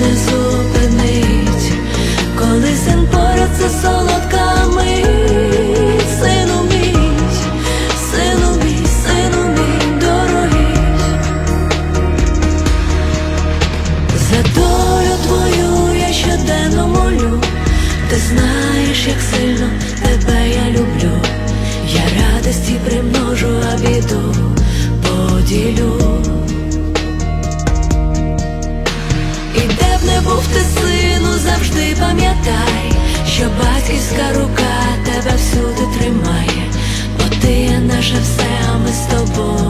Не зупинить, коли син поряд радості примножу, а біду поділю. І де б не був ти сину, завжди пам'ятай, що батьківська рука тебе всюди тримає, бо ти є наше все, а ми з тобою,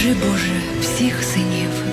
Бережи, Боже, всіх синів.